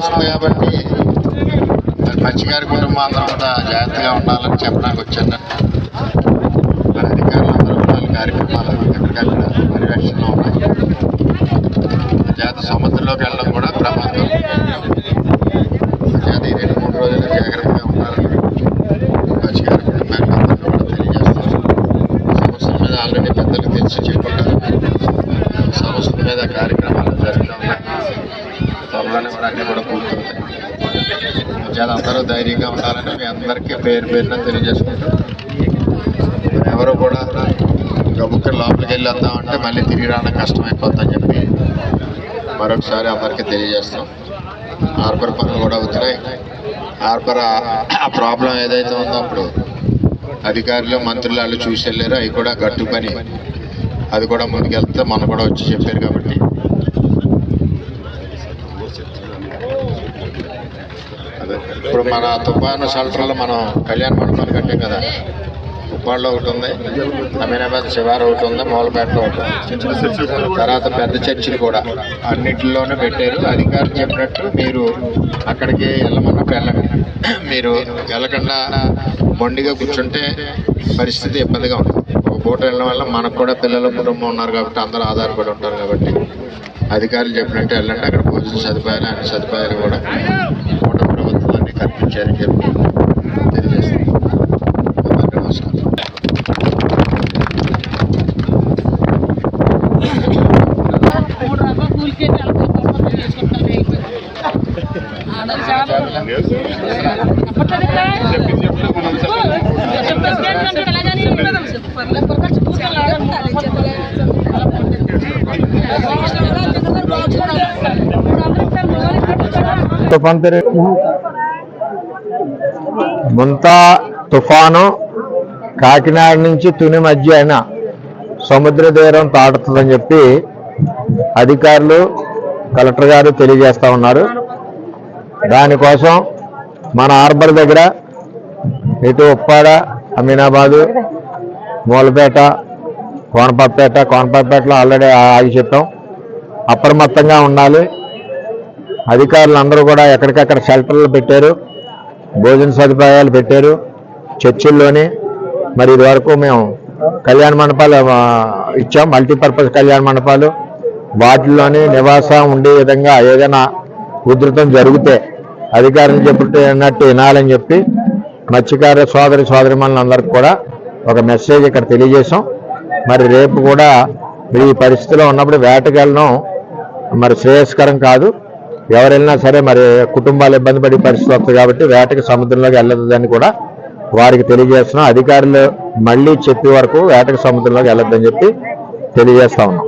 వస్తుంది కాబట్టి మరి మత్స్యకారి కుటుంబం అందరూ కూడా జాగ్రత్తగా ఉండాలని చెప్పడానికి వచ్చాను. మరి అధికారులందరూ వాళ్ళ కార్యక్రమాలు ఎక్కడికక్కడ పర్యవేక్షణలో ఉన్నాయి జాత సముద్రంలోకి వెళ్ళడం కూడా ప్రమాదం. జాతి రెండు మూడు రోజులు జాగ్రత్తగా ఉండాలని మత్స్యకారి కుటుంబానికి అందరూ కూడా తెలియజేస్తారు సమస్యల మీద ఆల్రెడీ పెద్దలకు తెలిసి చెప్పుకుంటారు. సమస్యల మీద కార్యక్రమాలు జరుగుతూ ఉన్నాయి. త్వరలోనే కూడా అన్నీ కూడా పూర్తవుతాయి. చాలా అందరూ ధైర్యంగా ఉండాలని మీ అందరికీ పేరు పేరున తెలియజేసుకుంటాం ఎవరు కూడా గబుక్కర్ లోపలికి వెళ్ళి వద్దామంటే మళ్ళీ తిరిగి రావడం కష్టమైపోతుందని చెప్పి మరొకసారి అందరికీ తెలియజేస్తాం. హార్బర్ పనులు కూడా అవుతున్నాయి హార్బర్ ఆ ప్రాబ్లం ఏదైతే ఉందో అప్పుడు అధికారులు మంత్రులు వాళ్ళు చూసి వెళ్ళారు. అవి కూడా గట్టు పని. అది కూడా ముందుకెళ్తే మనం కూడా వచ్చి చెప్పారు కాబట్టి అదే ఇప్పుడు మన తుఫాను షెల్టర్లో మనం కళ్యాణ మండపాలు కట్టాం కదా. ఉప్పాడులో ఒకటి ఉంది అమీనాబాద్ శివారు ఒకటి ఉంది మూలపేటలో ఒకటి తర్వాత పెద్ద చర్చిలు కూడా అన్నిటిలోనూ పెట్టారు. అధికారులు చెప్పినట్టు మీరు అక్కడికి వెళ్ళమన్నప్పుడు వెళ్ళండి. మీరు వెళ్ళకుండా మొండిగా కూర్చుంటే పరిస్థితి ఇబ్బందిగా ఉంటుంది. పూట వెళ్ళడం వల్ల మనకు కూడా పిల్లల కుటుంబం ఉన్నారు కాబట్టి అందరూ ఆధారపడి ఉంటారు కాబట్టి అధికారులు చెప్పినట్టు వెళ్ళండి అక్కడ భోజన సదుపాయాలు అన్ని సదుపాయాలు కూడా కూట ప్రభుత్వం అన్ని కల్పించారని చెప్పి తెలియజేస్తుంది నమస్కారం తుఫాన్ పేరు ముంతా తుఫాను కాకినాడ నుంచి తుని మధ్య అయిన సముద్ర తీరం తాడుతుందని చెప్పి అధికారులు కలెక్టర్ గారు తెలియజేస్తా ఉన్నారు. దానికోసం మన హార్బర్ దగ్గర ఇటు ఉప్పాడ అమీనాబాదు మూలపేట కోనపాపేట కోనపాపేటలో ఆల్రెడీ ఆగి చెప్పాం. అప్రమత్తంగా ఉండాలి. అధికారులు అందరూ కూడా ఎక్కడికక్కడ షెల్టర్లు పెట్టారు భోజన సదుపాయాలు పెట్టారు చర్చిల్లోని. మరి ఇదివరకు మేము కళ్యాణ మండపాలు ఇచ్చాం మల్టీపర్పస్ కళ్యాణ మండపాలు. వాటిల్లోనే నివాసం ఉండే విధంగా ఏదైనా ఉధృతం జరిగితే అధికారులు చెప్పినట్టు వినాలని చెప్పి మత్స్యకార సోదరి సోదరిమణులందరికీ కూడా ఒక మెసేజ్ ఇక్కడ తెలియజేశాం. మరి రేపు కూడా ఈ పరిస్థితిలో ఉన్నప్పుడు వేటకెళ్ళడం మరి శ్రేయస్కరం కాదు. ఎవరైనా సరే మరి కుటుంబాలు ఇబ్బంది పడే పరిస్థితి వస్తుంది కాబట్టి వేటకి సముద్రంలోకి వెళ్ళదని కూడా వారికి తెలియజేస్తున్నాం. అధికారులు మళ్ళీ చెప్పే వరకు వేటకి సముద్రంలోకి వెళ్ళొద్దని చెప్పి తెలియజేస్తా ఉన్నాం.